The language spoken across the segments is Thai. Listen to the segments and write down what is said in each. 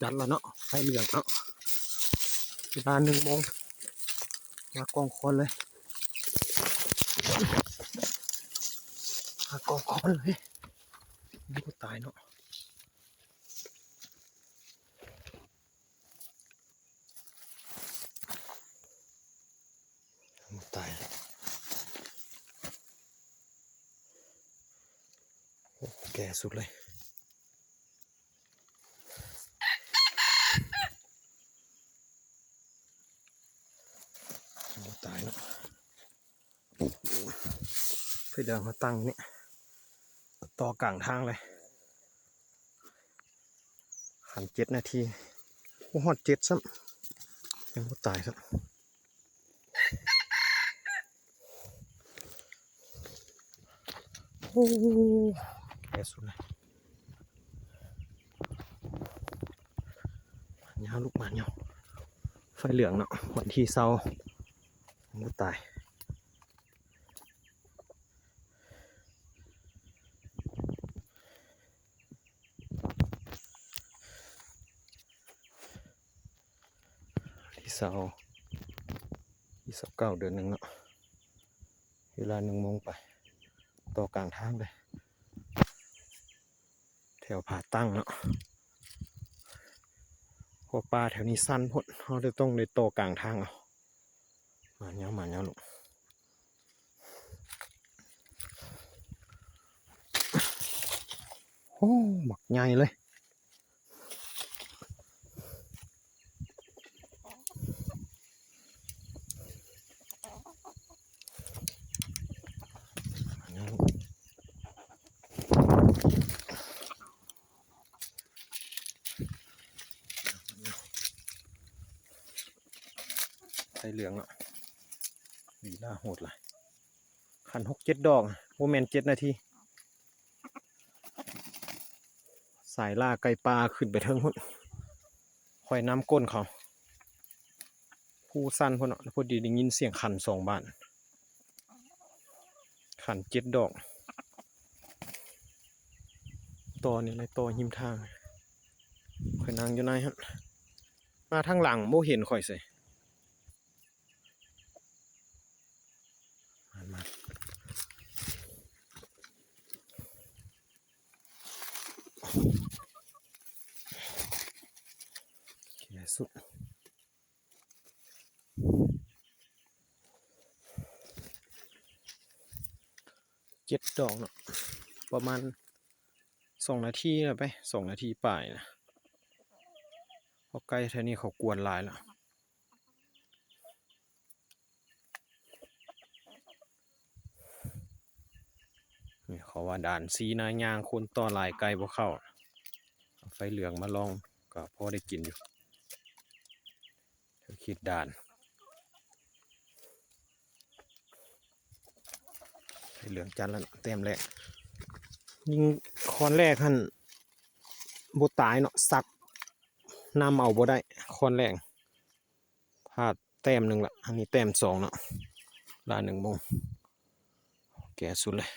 จัดแล้วเนาะไฟเหลืองเนาะเวลาหนึ่งโมงมากองคอนเลยมากองคอนเลยนี่ก็ตายเนาะมันตายแก่สุดเลย โอ้ตายแล้ว เพื่อเดินมาตั้งเนี่ยต่อกลางทางเลยขันเจ็ดนาทีโอ้หอดเจ็ดซ้ำยังไม่ตายครับโอ้แก่สุดเลยยาวลูกมันาวไฟเหลืองเนาะวันที่เศร้ามันตาย ที่สาที่เสาเก้าเดือนหนึ่งเนาะเวลาหนึ่งโมงไป ต่อกลางทางเลย แถวผาตั้งเนาะเพอปลาแถวนี้สั้นพดเขาจะต้องในต่อกลางทางเอามาเนี้ยมาเนี้ยลูกโอ้หมักใหญ่เลย มาเนี้ยลูกใส่เหลืองอะวีล่าโหดเลยขันหกเจ็ดดอกโมเมนเจ็ดนาที สายล่าไก่ปลาขึ้นไปเทิงพุ่นคอยน้ำก้นเขา ผู้สั้นพุ่นเนาะพอดีได้ยินเสียงขันสองบาน ขันเจ็ดดอกตอนี่ในตอหิมทางคอยนั่งอยู่ในฮะ มาทางหลังโมเห็นคอยใส่ มามาเขีย สุด เจ็ดดอกเนาะประมาณสองนาทีนะไปสองนาทีป่ายนะเพราะใกล้แถวนี้เขากวนลายแล้วนี่เขาว่าด่านซีนายางคนต่อหลายไกลบ่เข้าเอาไฟเหลืองมาลองก็พอได้กินอยู่ เดี๋ยวคิดด่าน เหลืองจันแล้วเต็มแรกยิงคอนแรกท่านบ่ตายเนาะสักนำเอาบ่ได้คอนแรกพลาดแต้มหนึ่งละอันนี้แต้มสองเนาะลาหนึ่งโมงแก่สุดเลย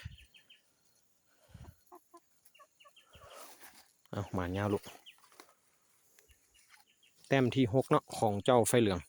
เอาหมาเงาลูก แต้มที่หกเนาะของเจ้าไฟเหลือง